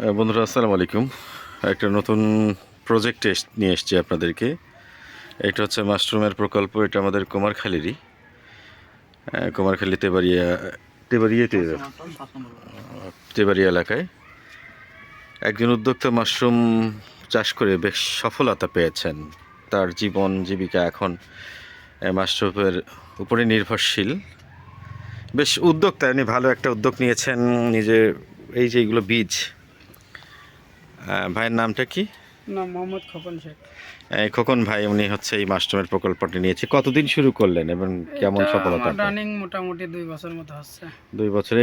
বন্ধুরা, আসসালামু আলাইকুম। একটা নতুন প্রজেক্ট নিয়ে এসছি আপনাদেরকে। এটা হচ্ছে মাশরুমের প্রকল্প, এটা আমাদের কুমারখালীরই। কুমারখালী তেবাড়িয়া তেবাড়িয়া তেবাড়িয়া এলাকায়। একজন উদ্যোক্তা মাশরুম চাষ করে বেশ সফলতা পেয়েছেন। তার জীবন, জীবিকা এখন মাশরুমের উপরে নির্ভরশীল। বেশ উদ্যোক্তা, উনি ভালো একটা উদ্যোগ নিয়েছেন। নিজে এই যে এইগুলো বীজ ভাইয়ের নামটা কি? না মোহাম্মদ খোকন শেখ। খোকন ভাই উনি হচ্ছে এই প্রকল্পটি নিয়েছে। কতদিন শুরু করলেন এবং কেমন সফলতা রানিং মোটামুটি দুই বছর মতো হচ্ছে। দুই বছর।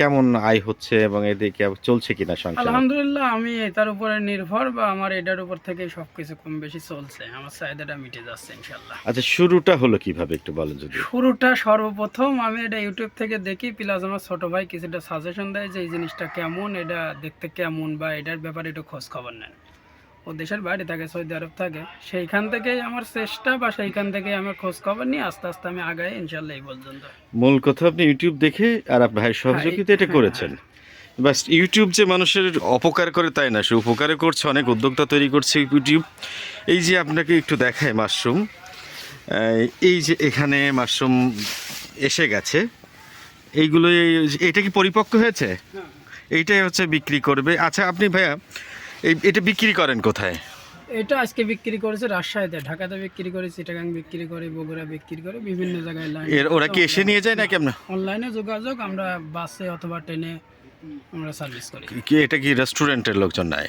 কেমন আয় হচ্ছে এবং এদিকে চলছে কিনা সংসার? আলহামদুলিল্লাহ আমি এটার উপরে নির্ভর বা আমার এটার উপর থেকে সবকিছু কম বেশি চলছে। আমার চাহিদাটা মিটে যাচ্ছে ইনশাল্লাহ আচ্ছা শুরুটা হলো কীভাবে একটু বলেন যদি। শুরুটা সর্বপ্রথম আমি এটা ইউটিউব থেকে দেখি প্লাস আমার ছোট ভাই কিছুটা সাজেশন দেয় যে এই জিনিসটা কেমন এটা দেখতে কেমন বা এটার ব্যাপারে একটু খোঁজ খবর নেন। ও দেশের বাইরে থাকে সৌদি আরব থাকে। সেইখান থেকেই আমার চেষ্টা বা সেইখান থেকেই আমার খোঁজ খবর নিয়ে আস্তে আস্তে আমি আগাই ইনশাল্লাহ এই পর্যন্ত। মূল কথা আপনি ইউটিউব দেখে আর আপনার ভাইয়ের সহযোগিতা এটা হ্যাঁ, করেছেন। বাস ইউটিউব যে মানুষের অপকার করে তাই না সে উপকারে করছে অনেক উদ্যোক্তা তৈরি করছে ইউটিউব এই যে আপনাকে একটু দেখায় মাশরুম। এই যে এখানে মাশরুম এসে গেছে। এইগুলো এই- এটা কি পরিপক্ক হয়েছে? এইটাই হচ্ছে বিক্রি করবে। আচ্ছা আপনি ভাইয়া এই এটা বিক্রি করেন কোথায়? এটা আজকে বিক্রি করেছে রাজশাহীতে। ঢাকাতে বিক্রি করে চিটাগাং বিক্রি করে বগুড়া বিক্রি করে বিভিন্ন জায়গায় লাইন এর ওরা কি এসে নিয়ে যায় নাকি আপনার? অনলাইনে যোগাযোগ আমরা বাসে অথবা ট্রেনে আমরা সার্ভিস করি। কি এটা কি রেস্টুরেন্টের লোকজন নেয়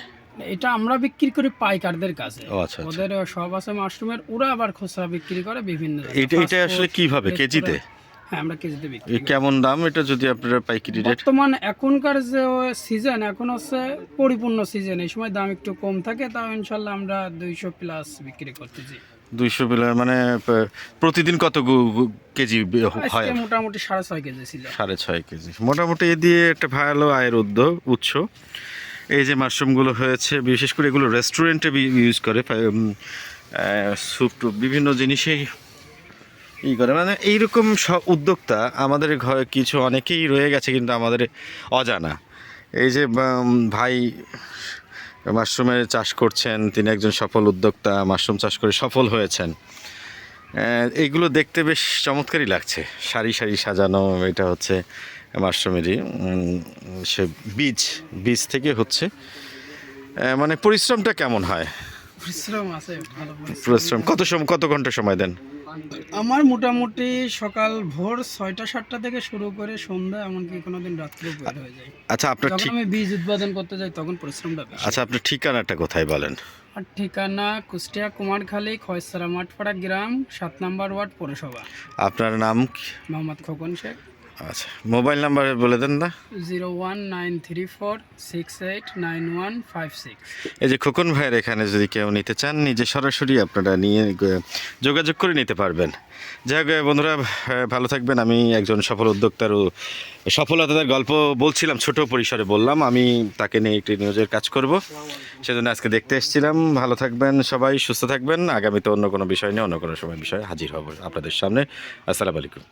এটা আমরা বিক্রি করি পাইকারদের কাছে। আচ্ছা আচ্ছা। ওদের সব আছে মাশরুমের ওরা আবার খুচরা বিক্রি করে বিভিন্ন। এটা এটা আসলে কীভাবে? কেজিতে? হ্যাঁ আমরা কেজিতে বিক্রি কেমন দাম? এটা যদি আপনারা পাইকারি রেট বর্তমান এখনকার যে সিজন এখন হচ্ছে পরিপূর্ণ সিজন এই সময় দাম একটু কম থাকে তাও ইনশাল্লাহ আমরা দুইশো প্লাস বিক্রি করতেছি। দুইশো বিলা মানে প- প্রতিদিন কত গু- গু- কেজি বে- হয়? আজকে মোটামুটি সাড়ে ছয় কেজি ছিল। সাড়ে ছয় কেজি। মোটামুটি এ দিয়ে একটা ভালো আয়ের উদ্যোগ উৎস। এই যে মাশরুমগুলো হয়েছে বিশেষ করে এগুলো রেস্টুরেন্টে ইউজ করে ফা- উম, আহ, স্যুপ টুপ বিভিন্ন জিনিসেই ই করে। মানে এইরকম সব উদ্যোক্তা আমাদের ঘরে কিছু অনেকেই রয়ে গেছে কিন্তু আমাদের অজানা। এই যে ভাই মাশরুমের চাষ করছেন তিনি একজন সফল উদ্যোক্তা মাশরুম চাষ করে সফল হয়েছেন। এইগুলো দেখতে বেশ চমৎকারই লাগছে। সারি সারি সাজানো এটা হচ্ছে মাশরুমেরই সে বীজ বীজ থেকে হচ্ছে। মানে পরিশ্রমটা কেমন হয়? পরিশ্রম আছে। পরিশ্রম। কত সময় কত ঘণ্টা সময় দেন? আমার মোটামুটি সকাল ভোর ছয়টা সাতটা থেকে শুরু করে সন্ধ্যা এমনকি কোনো দিন রাত্রে বের হয়ে যায়। আচ্ছা আপনার যখন আমি বীজ উৎপাদন করতে যাই তখন পরিশ্রমটা বেশি। আচ্ছা আপনার ঠিকানাটা কোথায় বলেন? আর ঠিকানা কুষ্টিয়া কুমারখালী খয়সারা মাঠপাড়া গ্রাম সাত নাম্বার ওয়ার্ড পৌরসভা। আপনার নাম মোহাম্মদ খোকন শেখ। আচ্ছা মোবাইল নাম্বার বলে দেন না। Zero one nine three four six eight nine one five six. এই যে খোকন ভাইয়ের এখানে যদি কেউ নিতে চান নিজে সরাসরি আপনারা নিয়ে যোগাযোগ করে নিতে পারবেন। যাই হোক বন্ধুরা ভালো থাকবেন। আমি একজন সফল উদ্যোক্তার সফলতার গল্প বলছিলাম ছোট পরিসরে বললাম। আমি তাকে নিয়ে একটি নিউজের কাজ করব। সেজন্য আজকে দেখতে এসেছিলাম। ভালো থাকবেন সবাই সুস্থ থাকবেন। আগামীতে অন্য কোনো বিষয় নিয়ে অন্য কোনো সময় বিষয়ে হাজির হব আপনাদের সামনে। আসসালামু আলাইকুম।